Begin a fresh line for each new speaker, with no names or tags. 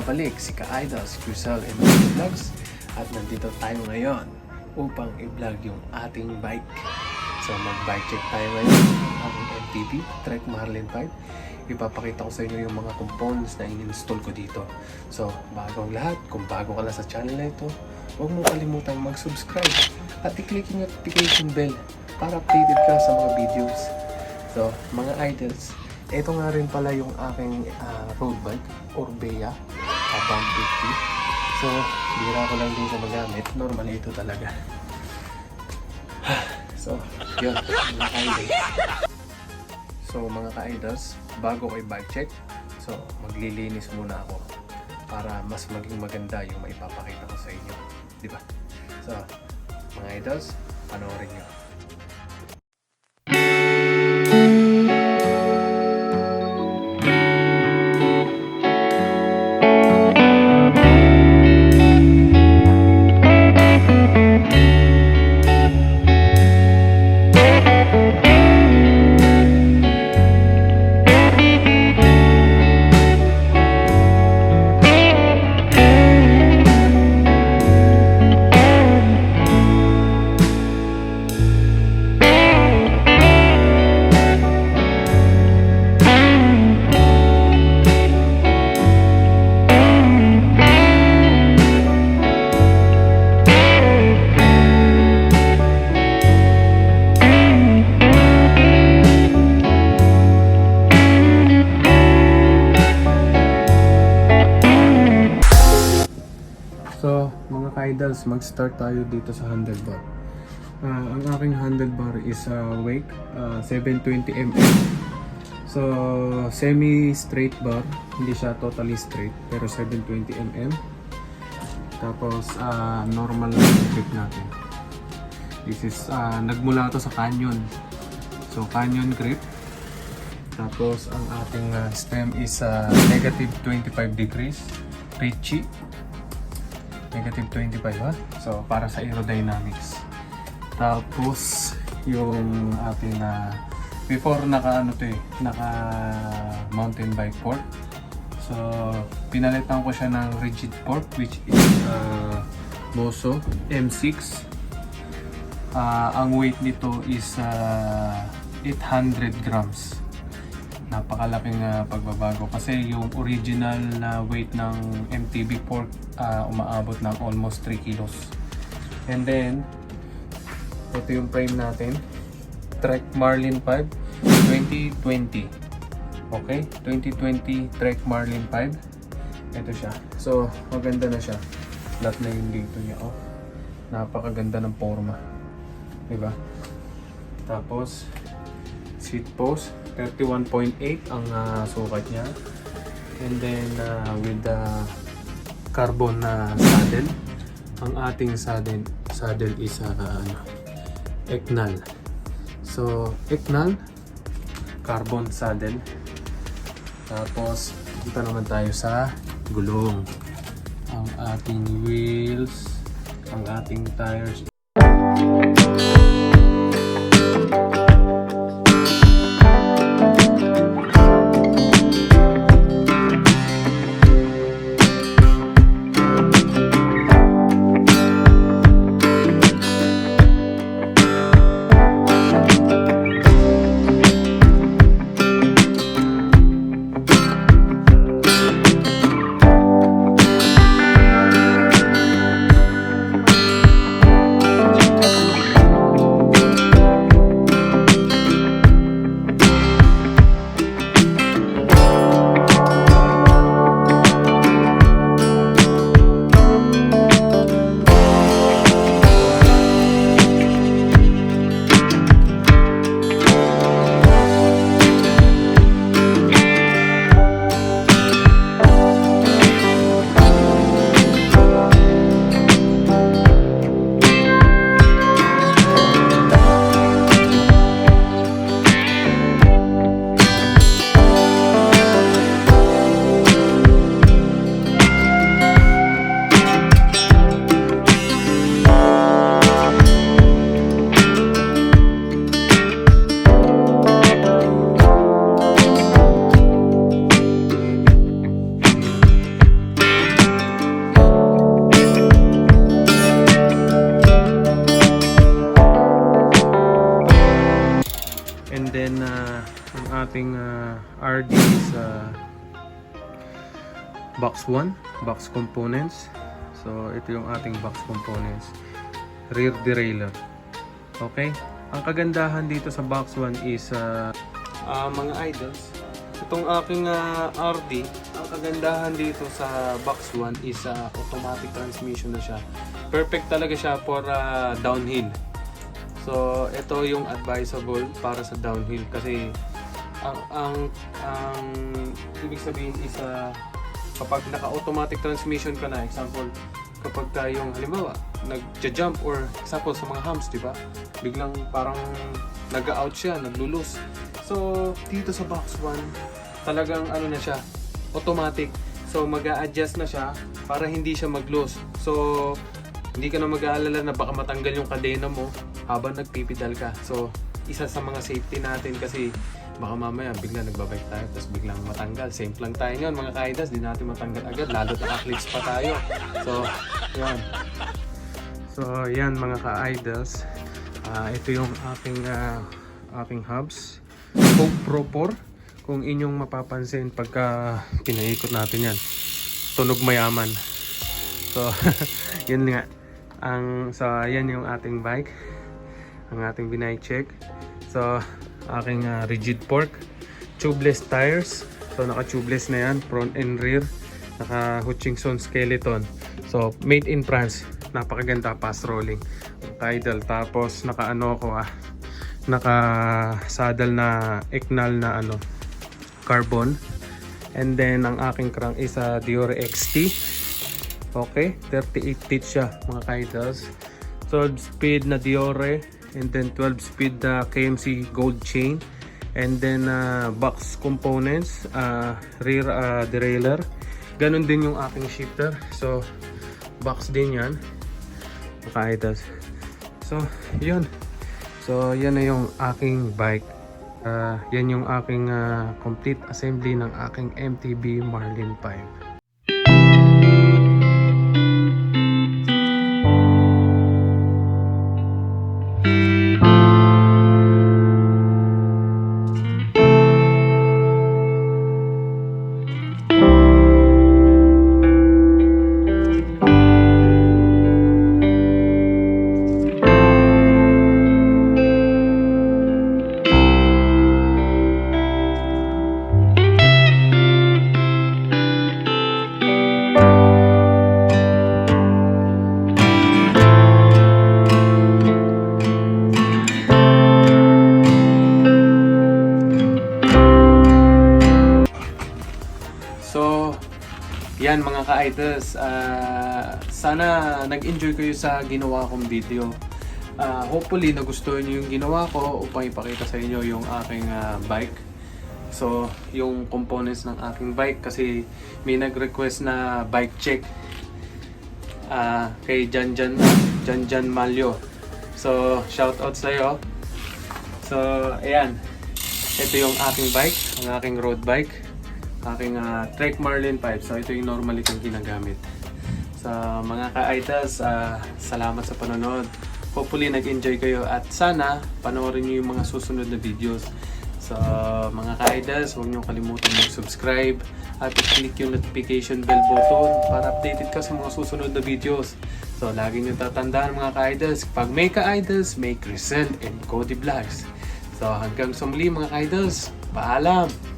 nagbabalik si ka-idols Cruzel and Vlogs at nandito tayo ngayon upang i-vlog yung ating bike. So mag-bike check tayo ngayon ang MTB Trek Marlin 5. Ipapakita ko sa inyo yung mga components na in-install ko dito. So bago ang lahat, kung bago ka lang sa channel na ito, huwag mo kalimutan mag-subscribe at i-click yung notification bell para updated ka sa mga videos. So, mga idols, ito nga rin pala yung aking ah, road bike, Orbea, 50. So, bira ko lang din siya magamit. Normally ito talaga. so, yun, mga idols. So, mga ka-idols, bago ko i-bike check, so, maglilinis muna ako para mas maging maganda yung maipapakita ko sa inyo. Di ba? So, mga idols, panoorin nyo. Ka-idols, mag-start tayo dito sa handlebar. Ah, ang aking handlebar is uh, Wake ah, 720mm. So, semi-straight bar. Hindi siya totally straight, pero 720mm. Tapos, ah, normal grip natin. This is, ah, nagmula to sa Canyon. So, Canyon grip. Tapos, ang ating ah, stem is ah, negative 25 degrees. Richie. Negative 25 ha? So, para sa aerodynamics. Tapos, yung ating na before naka ano to eh, naka mountain bike port. So, pinalitan ko siya ng rigid port which is uh, Boso M6. Ah, ang weight nito is ah, 800 grams napakalaking uh, pagbabago kasi yung original na weight ng MTB pork ah, umaabot ng almost 3 kilos. And then, ito yung frame natin. Trek Marlin 5 2020. Okay? 2020 Trek Marlin 5. Ito siya. So, maganda na siya. Flat na yung dito niya. Oh. Napakaganda ng forma. Diba? Tapos, seat post 31.8 ang ah, sukat niya and then ah, with the carbon na saddle. Ang ating saddle saddle is uh, ano Eknal. So Eknal carbon saddle. Tapos dito naman tayo sa gulong. Ang ating wheels ang ating tires is uh, box 1, box components. So, ito yung ating box components. Rear derailleur. Okay? Ang kagandahan dito sa box 1 is uh, uh, mga idols. Itong aking uh, RD, ang kagandahan dito sa box 1 is uh, automatic transmission na siya. Perfect talaga siya for uh, downhill. So, ito yung advisable para sa downhill kasi ang ang ang ibig sabihin is uh, kapag naka-automatic transmission ka na, example, kapag tayong halimbawa, nag-jump or example sa mga humps, di ba? Biglang parang nag-out siya, naglulus. So, dito sa box 1, talagang ano na siya, automatic. So, mag adjust na siya para hindi siya mag-lose. So, hindi ka na mag-aalala na baka matanggal yung kadena mo habang nagpipidal ka. So, isa sa mga safety natin kasi baka mamaya bigla nagbabike tayo tapos biglang matanggal. Safe lang tayo ngayon mga kaidas, di natin matanggal agad lalo naka-clips pa tayo. So, yan. So, yan mga ka-idols. Ah, ito yung aking ah, aking hubs. Coke Pro 4. Kung inyong mapapansin pagka pinaikot natin yan. Tunog mayaman. So, yun nga. Ang, so, yan yung ating bike. Ang ating binay check. So, aking ah, rigid fork. Tubeless tires. So, naka-tubeless na yan. Front and rear. Naka Hutchinson skeleton. So, made in France. Napakaganda fast rolling. Tidal. Tapos, naka-ano ko ah. Naka-saddle na Eknal na ano. Carbon. And then, ang aking crank is a Dior XT. Okay, 38 teeth siya mga kaidals. 12 speed na Diore and then 12 speed na KMC gold chain and then uh, box components, uh, rear uh, derailleur. Ganon din yung aking shifter. So box din 'yan. Mga kaidals. So, 'yun. So, yan na yung aking bike. Uh, yan yung aking uh, complete assembly ng aking MTB Marlin 5. Mga ka-idols. Ah, sana nag-enjoy kayo sa ginawa kong video. Ah, hopefully, nagustuhan nyo yung ginawa ko upang ipakita sa inyo yung aking ah, bike. So, yung components ng aking bike kasi may nag-request na bike check ah kay Janjan Janjan Malyo. So, shout out sa iyo. So, ayan. Ito yung aking bike, ang aking road bike aking uh, Trek Marlin 5. So ito yung normally kong ginagamit. Sa mga ka-idols, ah, salamat sa panonood. Hopefully nag-enjoy kayo at sana panoorin niyo yung mga susunod na videos. So mga ka-idols, huwag niyo kalimutan mag-subscribe at click yung notification bell button para updated ka sa mga susunod na videos. So lagi niyo tatandaan mga ka-idols, pag may ka-idols, may Crescent and Cody Vlogs. So hanggang sa muli mga ka-idols, paalam!